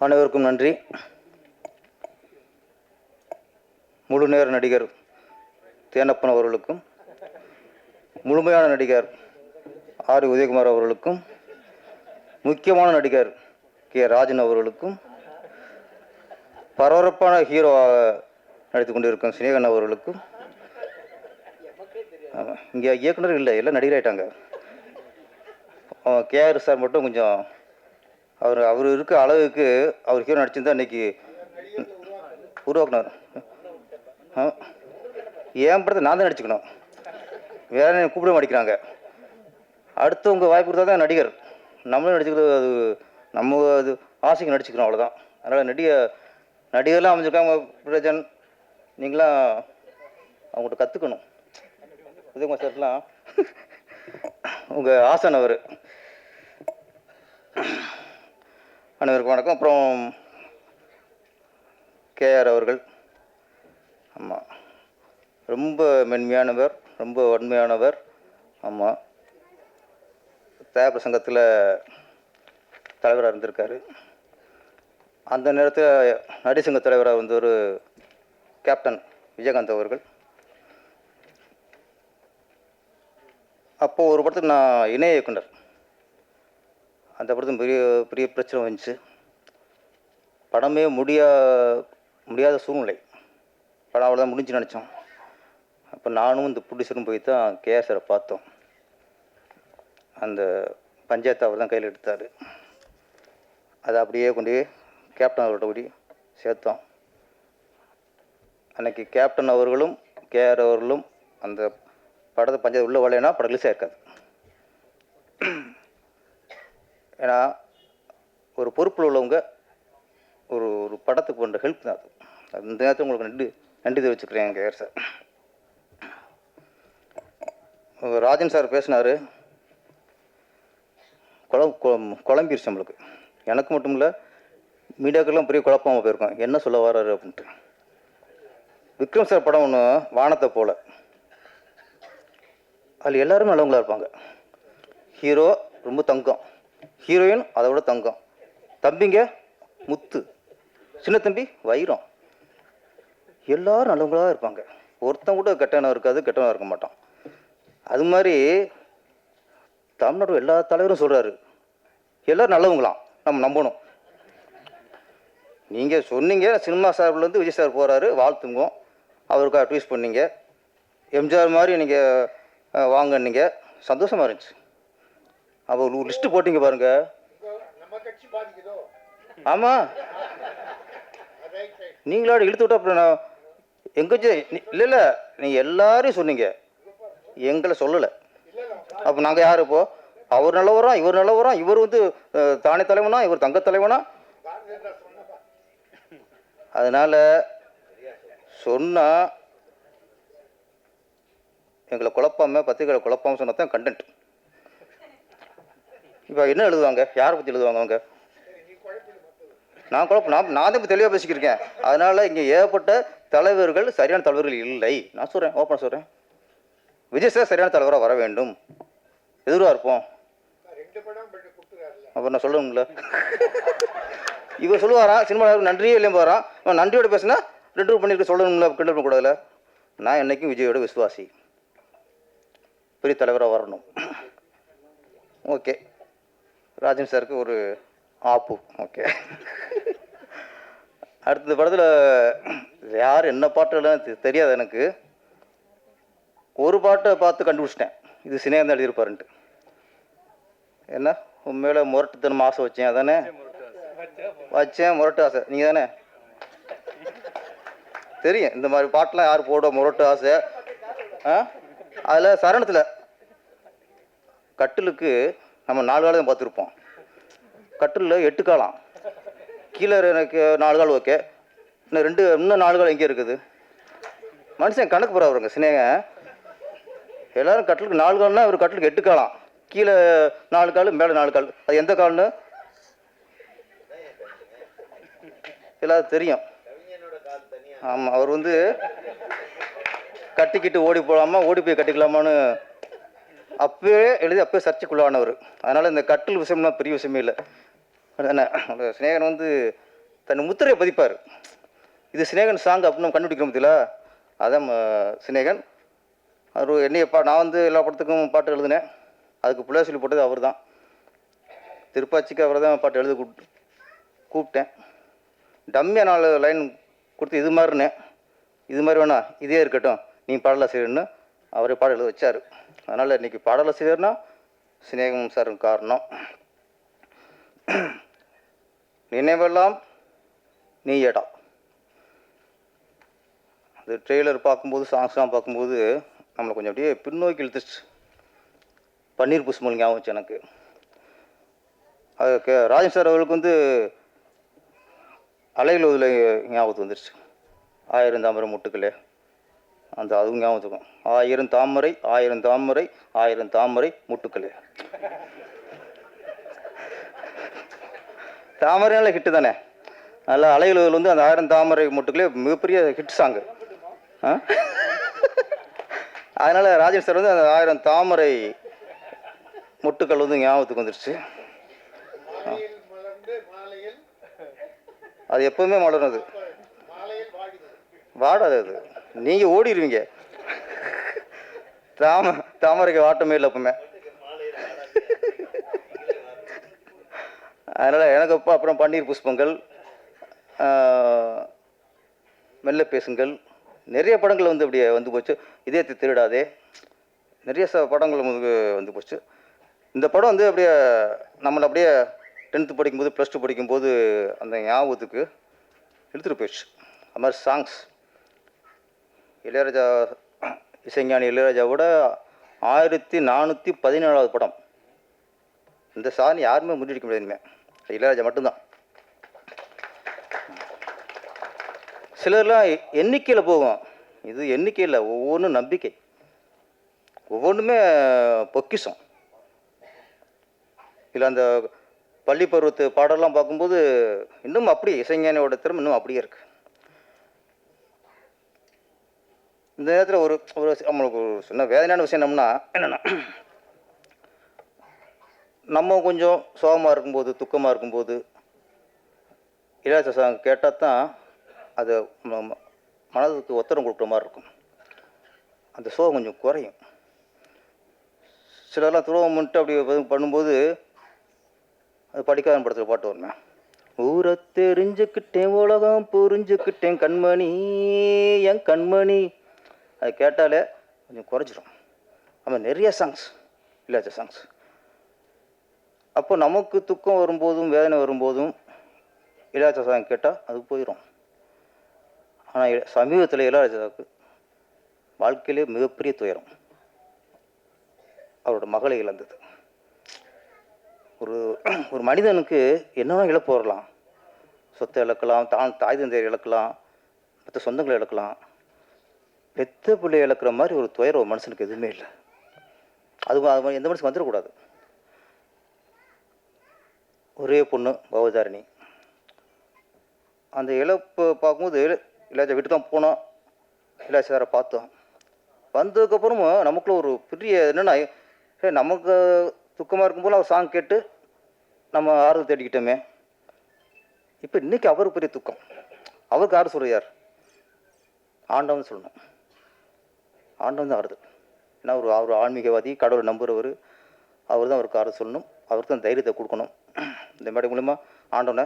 அனைவருக்கும் நன்றி. முழு நேர நடிகர் தேனப்பன் அவர்களுக்கும் முழுமையான நடிகர் ஆர் உதயகுமார் அவர்களுக்கும் முக்கியமான நடிகர் கே ராஜன் அவர்களுக்கும் பரபரப்பான ஹீரோவாக நடித்து கொண்டிருக்கும் சினேகன் அவர்களுக்கும் இங்கே இயக்குனர் இல்லை எல்லாம் நடிகராயிட்டாங்க. கேஆர் சார் மட்டும் கொஞ்சம் அவர் அவர் இருக்க அளவுக்கு அவர் ஹீரோ நடிச்சிருந்தா இன்னைக்கு உருவாக்குனார். ஏன் என் படத்தை நான் தான் நடிச்சுக்கணும். வேற என்ன கூப்பிட மாட்டேங்கிறாங்க அடுத்தவங்க வாய்ப்பு கொடுத்தா தான் நடிகர். நம்மளும் நடிச்சுக்கிறது அது நம்ம அது ஆசைக்கு நடிச்சுக்கிறோம் அவ்வளோதான் அதனால் நடிக நடிகர்லாம் அமைஞ்சிருக்காங்க பிரஜன். நீங்களாம் அவங்கள்ட்ட கற்றுக்கணும் உதயகுமார் சார்லாம் உங்கள் ஆசன் அவர். அனைவருக்கும் வணக்கம். அப்புறம் கேஆர் அவர்கள். ஆமாம் ரொம்ப மென்மையானவர் ரொம்ப உண்மையானவர் ஆமாம் தேவ சங்கத்தில் தலைவராக இருந்திருக்காரு. அந்த நேரத்தில் நடிசங்க தலைவராக இருந்த ஒரு கேப்டன் விஜயகாந்த் அவர்கள். அப்போது ஒரு படத்துக்கு நான் இணை இயக்குனர். அந்த படத்துக்கு பெரிய பெரிய பிரச்சனை வந்துச்சு. படமே முடியா முடியாத சூழ்நிலை. படம் அவ்வளோதான் முடிஞ்சு நினச்சோம். அப்போ நானும் இந்த ப்ரொடியூசரும் போய் தான் கேஎஸ்ஆரை பார்த்தோம். அந்த பஞ்சாயத்து அவர் தான் கையில் எடுத்தார். அதை அப்படியே கொண்டு போய் கேப்டன் அவர்கிட்ட கூடி சேர்த்தோம். அன்றைக்கி கேப்டன் அவர்களும் கேஆர் அவர்களும் அந்த படத்தை பஞ்சாயத்து உள்ளே வரலைன்னா படம் ரிலீஸ் ஆயிருக்காது. ஏன்னா ஒரு பொறுப்பில் உள்ளவங்க ஒரு ஒரு படத்துக்கு பண்ணுற ஹெல்ப் தான் அது. அந்த இந்த நேரத்தில் உங்களுக்கு நன்றி நன்றி தெரிவிச்சுக்கிறேன் கேஆர் சார். ராஜன் சார் பேசினார். குழம் குழம்பிருச்சு நம்மளுக்கு. எனக்கு மட்டும் இல்லை மீடியாக்கெல்லாம் பெரிய குழப்பமாக போயிருக்கோம். என்ன சொல்ல வர்றாரு அப்படின்ட்டு. விக்ரம் சார் படம் ஒன்று வானத்தை போல். அதில் எல்லாருமே நல்லவங்களா இருப்பாங்க. ஹீரோ ரொம்ப தங்கம். ஹீரோயின் அதை விட தங்கம். தம்பிங்க முத்து. சின்ன தம்பி வைரம். எல்லாரும் நல்லவங்களா இருப்பாங்க. ஒருத்தன் கூட கெட்டவனாக இருக்காது கெட்டவனாக இருக்க மாட்டான். அது மாதிரி தமிழ்நாடு எல்லா தலைவரும் சொல்கிறாரு எல்லோரும் நல்லவங்களாம். நம்ம நம்பணும். நீங்கள் சொன்னீங்க சினிமா சார்பிலேருந்து விஜய் சார் போகிறாரு வாழ்த்துங்க அவருக்காக ட்வீட் பண்ணீங்க. எம்ஜிஆர் மாதிரி நீங்கள் வாங்கன்னீங்க சந்தோஷமாக இருந்துச்சு. அப்போ ஒரு லிஸ்ட்டு போட்டீங்க பாருங்க. ஆமாம் நீங்களோட இழுத்து விட்டா அப்புறம் எங்க இல்லை இல்லை. நீங்கள் எல்லாரையும் சொன்னீங்க. எங்களை சொல்லலை. அப்போ நாங்கள் யார் இப்போ? அவர் நல்லவரா இவர் நல்லவரா? இவர் வந்து தானே தலைவனா இவர் தங்க தலைவனா? அதனால சொன்னா எங்களை குழப்பாம பத்திரிகைகளை குழப்பாம சொன்னா தான் கண்டென்ட் இப்போ என்ன எழுதுவாங்க? யாரை பற்றி எழுதுவாங்க அவங்க? நான் குழப்பம் நான் நான் தான் இப்போ தெளிவாக பேசிக்கிருக்கேன் அதனால் இங்கே ஏகப்பட்ட தலைவர்கள் சரியான தலைவர்கள் இல்லை. நான் சொல்கிறேன் ஓப்பன் சொல்கிறேன் விஜய் சார் சரியான தலைவராக வர வேண்டும். எதிராக இருப்போம். அப்புறம் நான் சொல்லணும்ல. இவர் சொல்லுவாரா? சினிமா நன்றியே இல்லையும் போகிறான் அவன் நன்றியோட பேசினா ரெண்டு ரூபா பண்ணியிருக்க சொல்லணும்ல கிண்டல் பண்ணக்கூடாதுல நான் என்னைக்கும் விஜயோட விசுவாசி. பெரிய தலைவராக வரணும். ஓகே. ராஜன் சாருக்கு ஒரு ஆப்பு. ஓகே. அடுத்த படத்தில் யார் என்ன பாட்டுலாம் தெ- தெரியாது எனக்கு. ஒரு பாட்டை பார்த்து கண்டுபிடிச்சிட்டேன். இது சினேகந்தான் எழுதியிருப்பாருன்ட்டு. என்ன? உண்மையில முரட்டுத்தனம் ஆசை வச்சேன் அதானே? வச்சேன் முரட்டு ஆசை. நீங்கள் தானே? தெரியும். இந்த மாதிரி பாட்டெலாம் யார் போட முரட்டு ஆசை? ஆ? அதில் சரணத்தில். கட்டிலுக்கு நம்ம நாலு காலம் பார்த்துருப்போம். கட்டிலில் எட்டு காலம் கீழே எனக்கு நாலு கால் ஓகே. இன்னும் ரெண்டு இன்னும் நாலு கால் எங்கே இருக்குது. மனுஷன் கணக்கு போகிறவருங்க சினேக எல்லாரும் கட்டிலுக்கு நாலு கால்னா ஒரு கட்டிலுக்கு எட்டு காலம் கீழே நாலு கால் மேலே நாலு கால். அது எந்த கால்னு? எல்லாரும் தெரியும். ஆமாம் அவர் வந்து கட்டிக்கிட்டு ஓடி போகலாமா ஓடி போய் கட்டிக்கலாமான்னு அப்பவே எழுதி அப்பவே சர்ச்சைக்குள்ளானவர். அதனால் இந்த கட்டில் விஷயம்லாம் பெரிய விஷயமே இல்லை. அதானே சிநேகன் வந்து தன் முத்திரையை பதிப்பார். இது சினேகன் சாங் அப்படின்னு நம்ம கண்டுபிடிக்கிறோம் பத்தியில அதான் சிநேகன். சினேகன் அவர் என்னைய பா நான் வந்து எல்லா படத்துக்கும் பாட்டு எழுதினேன். அதுக்கு பிள்ளை சொல்லி போட்டது அவர் தான் திருப்பாச்சிக்கு அவரை தான் பாட்டு எழுத கூப்பிட்டு கூப்பிட்டேன். டம்மியாக நாலு லைன் கொடுத்து இது மாதிரினேன். இது மாதிரி வேணா இதே இருக்கட்டும். நீ பாடலாசிரியர்னு அவரே பாட எழுத வச்சார். அதனால் இன்றைக்கி பாடலாசிரியர்னா சிநேகம் சார் காரணம். நினைவெல்லாம் நீயடா. அந்த ட்ரெய்லர் பார்க்கும்போது சாங்ஸ்லாம் பார்க்கும்போது நம்மளை கொஞ்சம் அப்படியே பின்னோக்கி இழுத்துச்சு பன்னீர் புஷ்மல் ஞாபகம் வச்சு எனக்கு. அது கே ராஜன் சார் அவர்களுக்கு வந்து அலைகள் ஞாபகத்து ஞாபகத்துக்கு வந்துருச்சு. ஆயிரம் தாமரை முட்டுக்களே. அந்த அதுவும் ஞாபகத்துக்கும். ஆயிரம் தாமரை ஆயிரம் தாமரை ஆயிரம் தாமரை முட்டுக்களே. தாமரைனால ஹிட்டு தானே? நல்லா அலைகள் வந்து அந்த ஆயிரம் தாமரை முட்டுக்களே மிகப்பெரிய ஹிட் சாங்கு அதனால் ராஜன் சார் வந்து அந்த ஆயிரம் தாமரை முட்டுக்கள் வந்து ஞாபகத்துக்கு வந்துருச்சு. மாலையில் அது எப்பவுமே அது வாடாது அது. நீங்கள் ஓடிடுவீங்க தாம தாமரைக்கு வாட்டமே இல்லை எப்பவுமே. அதனால் எனக்கு அப்போ அப்புறம் பன்னீர் புஷ்பங்கள் மெல்ல பேசுங்கள். நிறைய படங்கள் வந்து அப்படியே வந்து போச்சு. இதயத்தை திருடாதே. நிறைய ச படங்கள் வந்து வந்து போச்சு. இந்த படம் வந்து அப்படியே நம்மளை அப்படியே டென்த்து படிக்கும்போது ப்ளஸ் டூ படிக்கும்போது அந்த ஞாபகத்துக்கு எடுத்துகிட்டு போயிடுச்சு. அது மாதிரி சாங்ஸ் இளையராஜா இசைஞானி இளையராஜாவோட ஆயிரத்தி நானூற்றி பதினேழாவது படம். இந்த சாதனை யாருமே முன்னெடுக்க முடியாதுமே இளையராஜா மட்டும்தான். சிலர்லாம் எண்ணிக்கையில் போகும். இது எண்ணிக்கையில் ஒவ்வொன்றும் நம்பிக்கை. ஒவ்வொன்றுமே பொக்கிஷம். இல்லை அந்த பள்ளி பருவத்து பாடலாம் பார்க்கும்போது இன்னும் அப்படியே இசைஞானியோட திறமை இன்னும் அப்படியே இருக்குது இந்த நேரத்தில் ஒரு ஒரு நம்மளுக்கு ஒரு சின்ன வேதனையான விஷயம் என்னம்னா என்னென்னா நம்ம கொஞ்சம் சோகமாக இருக்கும்போது துக்கமாக இருக்கும்போது இளையராஜா சாங் கேட்டால் தான் அது மனதுக்கு ஒத்தடம் கொடுக்குற மாதிரி இருக்கும். அந்த சோகம் கொஞ்சம் குறையும். சிலர்லாம் துரோகம் பண்ணிட்டு அப்படி பண்ணும்போது அது படிக்காத படத்தில் பாட்டு வருமே. ஊரை தெரிஞ்சுக்கிட்டேன் உலகம் புரிஞ்சுக்கிட்டேன் கண்மணி என் கண்மணி. அது கேட்டாலே கொஞ்சம் குறைஞ்சிரும். ஆமாம் நிறைய சாங்ஸ் இளையராஜா சாங்ஸ் அப்போ நமக்கு துக்கம் வரும்போதும் வேதனை வரும்போதும் இளையராஜா சாங் கேட்டால் அது போயிடும் ஆனால் சமீபத்தில் இளையராஜாவுக்கு வாழ்க்கையிலே மிகப்பெரிய துயரம். அவரோட மகளை இழந்தது. ஒரு ஒரு மனிதனுக்கு என்னென்ன இழப்பு வரலாம்? சொத்தை இழக்கலாம் தான் தாய் தந்தையை இழக்கலாம் மற்ற சொந்தங்களை இழக்கலாம். பெத்த பிள்ளையை இழக்கிற மாதிரி ஒரு துயரம் ஒரு மனுஷனுக்கு எதுவுமே இல்லை. அது அது மாதிரி எந்த மனுஷன் வந்துடக்கூடாது. ஒரே பொண்ணு பவதாரிணி அந்த இழப்பு பார்க்கும்போது இளையராஜா வீட்டு தான் போனோம். இளையராஜா பார்த்தோம். வந்ததுக்கப்புறமும் நமக்குள்ள ஒரு பெரிய என்னென்னா நமக்கு துக்கமாக இருக்கும்போது அவர் சாங் கேட்டு நம்ம ஆறுதல் தேடிக்கிட்டோமே. இப்போ இன்னைக்கு அவருக்கு பெரிய துக்கம். அவருக்கு யார் சொல்கிறார் யார்? ஆண்டவன் சொல்லணும். ஆண்டவன் தான் ஆறுதல் ஏன்னா அவர் அவர் ஆன்மீகவாதி கடவுளை நம்புகிறவர் அவர் தான் அவருக்கு ஆறுதல் சொல்லணும். அவருக்கு தான் தைரியத்தை கொடுக்கணும். இந்த மேடை மூலிமா ஆண்டவனை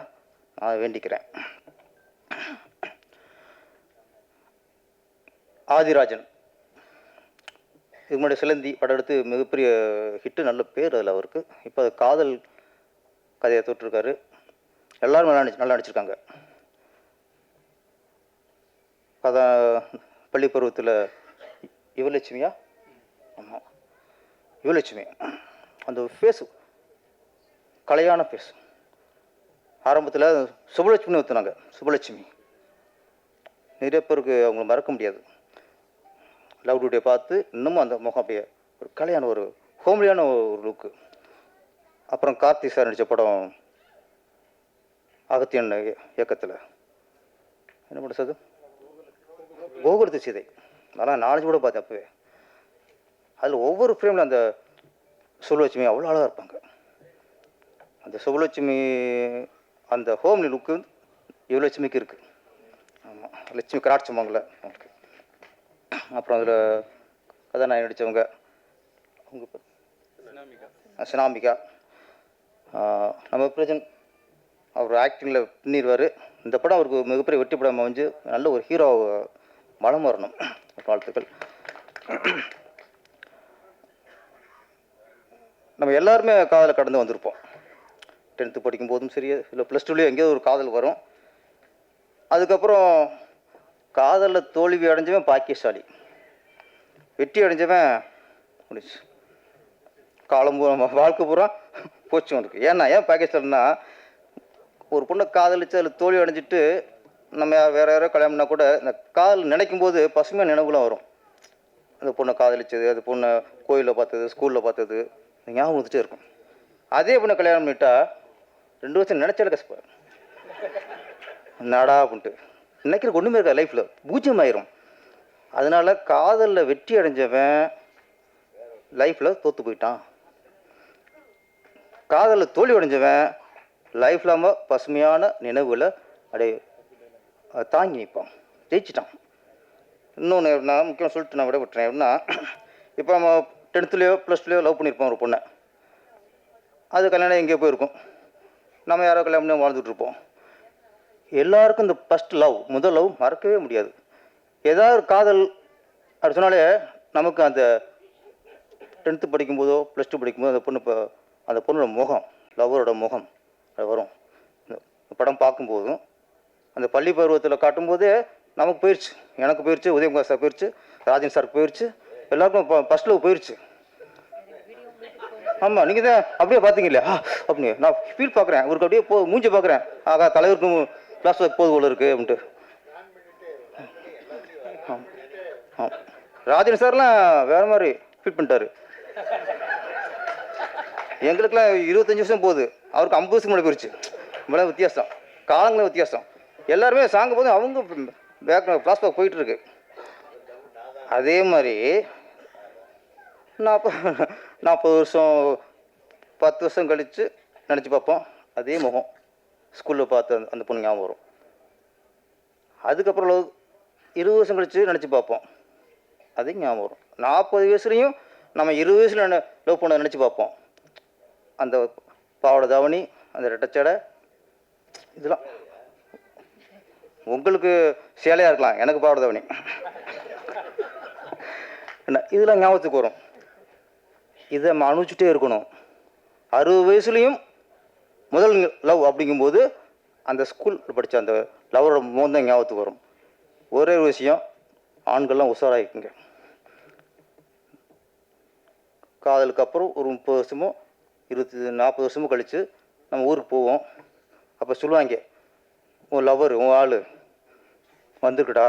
நான் வேண்டிக்கிறேன். ஆதிராஜன். இதுக்கு முன்னாடி சிலந்தி படம் எடுத்து மிகப்பெரிய ஹிட்டு நல்ல பேர் அதில் அவருக்கு. இப்போ காதல் கதையை தொட்டிருக்காரு. எல்லாரும் நல்லா நடிச்சு நல்லா நடிச்சிருக்காங்க. கதை பள்ளி பருவத்தில் யுவலட்சுமியா? ஆமாம் யுவலட்சுமி. அந்த ஃபேஸ் கலையான ஃபேஸ் ஆரம்பத்தில் சுபலட்சுமின்னு ஊற்றுனாங்க சுபலட்சுமி நிறைய பேருக்கு அவங்கள மறக்க முடியாது. லவ் டுடே பார்த்து இன்னமும் அந்த முகம் அப்படியே ஒரு கலையான ஒரு ஹோம்லியான ஒரு லுக்கு அப்புறம் கார்த்திக் சார் நடித்த படம் அகத்தியன் இயக்கத்தில். என்ன பண்ணுறது கோகுலத்து சீதை. அதெல்லாம் நாலஞ்சு கூட பார்த்தேன் அப்போவே. அதில் ஒவ்வொரு ஃப்ரேமில் அந்த சுபலட்சுமி அவ்வளோ அழகாக இருப்பாங்க. அந்த சுபலட்சுமி அந்த ஹோம்லி லுக்கு யுவலட்சுமிக்கு இருக்குது ஆமாம் லட்சுமி கராட்சமாங்கல அவங்களுக்கு. அப்புறம் அதில் கதாநாயகி நடித்தவங்க அவங்க சினாமிகா. நம்ம பிரஜன் அவர் ஆக்டிங்கில் பின்னிடுவார் இந்த படம் அவருக்கு மிகப்பெரிய வெற்றி படம் அமைஞ்சு நல்ல ஒரு ஹீரோ மலம் வரணும் வாழ்த்துக்கள். நம்ம எல்லாருமே காதலை கடந்து வந்திருப்போம். டென்த்து படிக்கும் போதும் சரி இல்லை ப்ளஸ் டூலேயும் எங்கேயோ ஒரு காதல் வரும். அதுக்கப்புறம் காதலில் தோல்வி அடைஞ்சவன் பாக்கியசாலி. வெற்றி அடைஞ்சவன் முடிச்சு காலம் பூரா வாழ்க்கை பூரா போச்சு அவனுக்கு ஏன்னா ஏன் பாக்கியசாலின்னா ஒரு பொண்ணை காதலிச்சு அதில் தோல்வி அடைஞ்சிட்டு நம்ம யார் வேறு யாரோ கல்யாணம்னா கூட இந்த காதல் நினைக்கும் போது பசுமையாக நினைவுலாம் வரும். அந்த பொண்ணை காதலிச்சது அந்த பொண்ணை கோயிலில் பார்த்தது ஸ்கூலில் பார்த்தது ஞாபகம் வந்துட்டே இருக்கும். அதே பொண்ணை கல்யாணம் பண்ணிட்டா ரெண்டு வருஷம் நினச்சால கஷ்டப்பேன் நடா அப்படின்ட்டு நினைக்கிற ஒன்றுமே இருக்காது லைஃப்பில் பூஜ்ஜியம் ஆயிரும் அதனால காதலில் வெற்றி அடைஞ்சவன் லைஃப்பில் தோற்று போயிட்டான். காதலில் தோல்வி அடைஞ்சவன் லைஃப் இல்லாமல் பசுமையான நினைவுகளை அடைய தாங்கி நிற்போம் ஜெயிச்சிட்டான் இன்னொன்று நான் முக்கியம் சொல்லிட்டு நான் விட விட்டுறேன் எப்படின்னா இப்போ நம்ம டென்த்துலேயோ ப்ளஸ் டூலையோ லவ் பண்ணியிருப்போம் ஒரு பொண்ணை அது கல்யாணம் எங்கேயோ போயிருக்கும் நம்ம யாரோ கல்யாணம் பண்ணி வாழ்ந்துட்டு இருப்போம் எல்லாருக்கும் இந்த ஃபஸ்ட் லவ் முதல் லவ் மறக்கவே முடியாது ஏதாவது ஒரு காதல் அப்படி சொன்னாலே நமக்கு அந்த டென்த்து படிக்கும்போதோ ப்ளஸ் டூ படிக்கும்போதோ அந்த பொண்ணு இப்போ அந்த பொண்ணோட முகம் லவ்வரோட முகம் அது வரும் இந்த படம் பார்க்கும்போதும் அந்த பள்ளி பருவத்தில் காட்டும்போது நமக்கு போயிடுச்சு எனக்கு போயிடுச்சு உதயகுமார் சார் போயிடுச்சு ராஜன் சார் போயிடுச்சு எல்லாருக்கும் ஃபர்ஸ்ட் லவ் போயிடுச்சு ஆமாம் நீங்கள் தான் அப்படியே பார்த்தீங்க இல்லையா? ஆ, நான் ஃபீல் பார்க்குறேன் அவருக்கு அப்படியே போ மூஞ்சி பார்க்குறேன் ஆகா தலைவருக்கும் கிளாஸ் போது போல இருக்குது அப்படின்ட்டு. ஆ ராஜன் சார்லாம் வேறு மாதிரி ஃபீல் பண்ணிட்டாரு. எங்களுக்குலாம் இருபத்தஞ்சி வருஷம் போகுது. அவருக்கு ஐம்பது வருஷம் மேலே போயிடுச்சு இவ்வளோ வித்தியாசம். காலங்களும் வித்தியாசம். எல்லாருமே சாங்க போது அவங்க பேக் ஃப்ளாஷ்பேக் போயிட்டுருக்கு. அதே மாதிரி நாற்பது நாற்பது வருஷம் பத்து வருஷம் கழித்து நினச்சி பார்ப்போம். அதே முகம். ஸ்கூலில் பார்த்து அந்த அந்த பொண்ணு ஞாபகம் வரும். அதுக்கப்புறம் இருபது வருஷம் கழித்து நினச்சி பார்ப்போம். அதே ஞாபகம் வரும். நாற்பது வயசுலேயும் நம்ம இருபது வயசில் லவ் பண்ண நினச்சி பார்ப்போம். அந்த பாவாடை தாவணி அந்த ரெட்டச்சடை இதெல்லாம். உங்களுக்கு சேலையாக இருக்கலாம். எனக்கு பாவாடை என்ன இதெல்லாம் ஞாபகத்துக்கு வரும். இதை நம்ம அனுபவிச்சுட்டே இருக்கணும். அறுபது வயசுலேயும் முதல் லவ் அப்படிங்கும்போது அந்த ஸ்கூல் படித்த அந்த லவரோட முகம் ஞாபகத்துக்கு வரும். ஒரே ஒரு விஷயம் ஆண்கள்லாம் உஷாராகிக்குங்க காதலுக்கு அப்புறம் ஒரு முப்பது வருஷமோ இருபத்தி நாற்பது வருஷமோ கழித்து நம்ம ஊருக்கு போவோம். அப்போ சொல்லுவாங்க உன் லவர் உன் ஆள். வந்துருக்குடா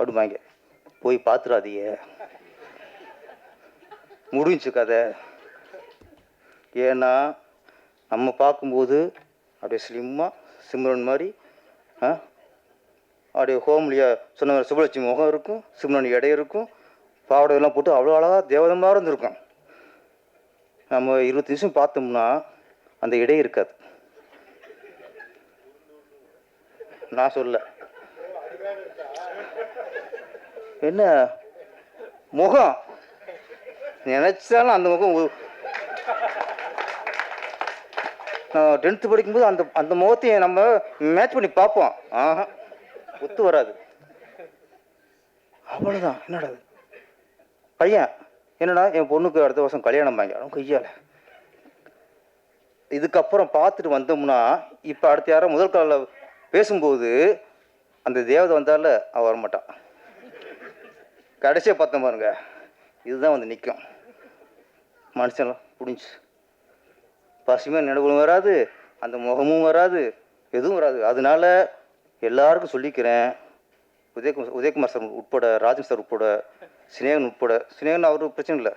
அப்படிம்பாங்க போய் பார்த்துடாதீங்க முடிஞ்சு கதை. ஏன்னா நம்ம பார்க்கும்போது அப்படியே ஸ்லிம்மாக சிம்ரன் மாதிரி ஆ? அப்படியே ஹோம்லியா சொன்ன மாதிரி சுபலட்சுமி முகம் இருக்கும் சிம்ரன் எடை இருக்கும் பாவாடை எல்லாம் போட்டு அவ்வளோ அழகாக தேவதமாக இருந்திருக்கும் நம்ம இருபத்தி நிமிஷம் பார்த்தோம்னா அந்த இடை இருக்காது. நான் சொல்ல என்ன? முகம்? நினைச்சாலும் அந்த முகம் நான் டென்த்து படிக்கும்போது அந்த அந்த முகத்தையும் நம்ம மேட்ச் பண்ணி பார்ப்போம். ஆஹா ஒத்து வராது. அவ்வளோதான் என்னடா இது? பையன் என்னடா என் பொண்ணுக்கு அடுத்த வருஷம் கல்யாணம் வாங்க. அவன் கையால். இதுக்கப்புறம் பார்த்துட்டு வந்தோம்னா இப்போ அடுத்த யாரும் முதல் காலில் பேசும்போது அந்த தேவதை வந்தால அவள் வரமாட்டான் கடைசியாக பார்த்தோம் பாருங்க. இதுதான் வந்து நிற்கும் மனுஷன்லாம் புடிஞ்சு. பசுமையாக நினைவுகளும் வராது அந்த முகமும் வராது எதுவும் வராது. அதனால எல்லாருக்கும் சொல்லிக்கிறேன். உதயகுமார் உதயகுமார் சார் உட்பட ராஜன் சார் உட்பட சினேகன் உட்பட சினேகன் அவரு பிரச்சனை இல்லை.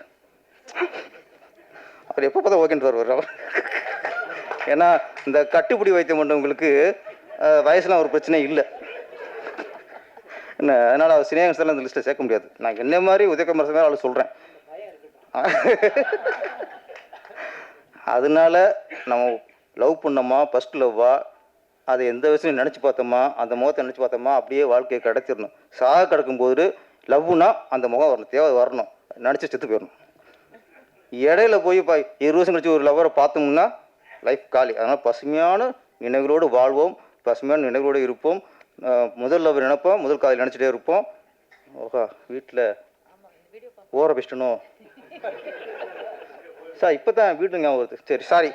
அவர் எப்போ பார்த்தா ஓகேன்னு வருவார். அவர் ஏன்னா இந்த கட்டுப்பிடி வைத்தியம் பண்ணவங்களுக்கு வயசுலாம் ஒரு பிரச்சனை இல்லை. என்ன அதனால் அவர் சினேகன் சார்லாம் இந்த லிஸ்ட்டில் சேர்க்க முடியாது. நான் என்ன மாதிரி உதயகுமார் சார் அவளை சொல்கிறேன் அதனால நம்ம லவ் பண்ணோமா ஃபஸ்ட் லவ்வா அதை எந்த விஷயம் நினச்சி பார்த்தோமா? அந்த முகத்தை நினச்சி பார்த்தோமா? அப்படியே வாழ்க்கையை கிடச்சிடணும் சாக கிடக்கும்போது லவ்னா அந்த முகம் வரணும் தேவை வரணும். நினச்சி செத்து போயிடணும். இடையில போய் இப்போ இருபது வருஷம் கழிச்சு ஒரு லவ்வரை பார்த்தோம்னா லைஃப் காலி. அதனால் பசுமையான நினைவுகளோடு வாழ்வோம். பசுமையான நினைவுகளோடு இருப்போம். முதல் அவர் நினைப்போம் முதல் காதல் நினச்சிட்டே இருப்போம். ஓஹா வீட்டில் ஓர பெஸ்டனும் சார் இப்போ தான் வீட்டு ஞாபகம் வருது. சரி சாரி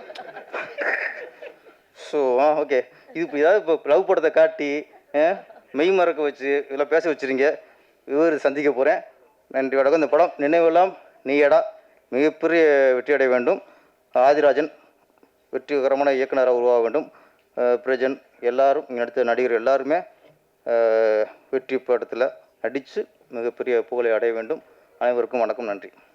ஸோ ஆ ஓகே இது இப்போ ஏதாவது இப்போ லவ் படத்தை காட்டி ஆ, மெய் மறக்க வச்சு இதெல்லாம் பேச வச்சுருங்க. இவர் சந்திக்க போகிறேன் நன்றி வணக்கம். இந்த படம் நினைவெல்லாம் நீயடா. மிகப்பெரிய வெற்றி அடைய வேண்டும். ஆதிராஜன் வெற்றிகரமான இயக்குனராக உருவாக வேண்டும். பிரஜன் எல்லாரும் இங்கே நடித்த நடிகர் எல்லாருமே வெற்றி படத்தில் நடித்து மிகப்பெரிய புகழை அடைய வேண்டும். அனைவருக்கும் வணக்கம் நன்றி.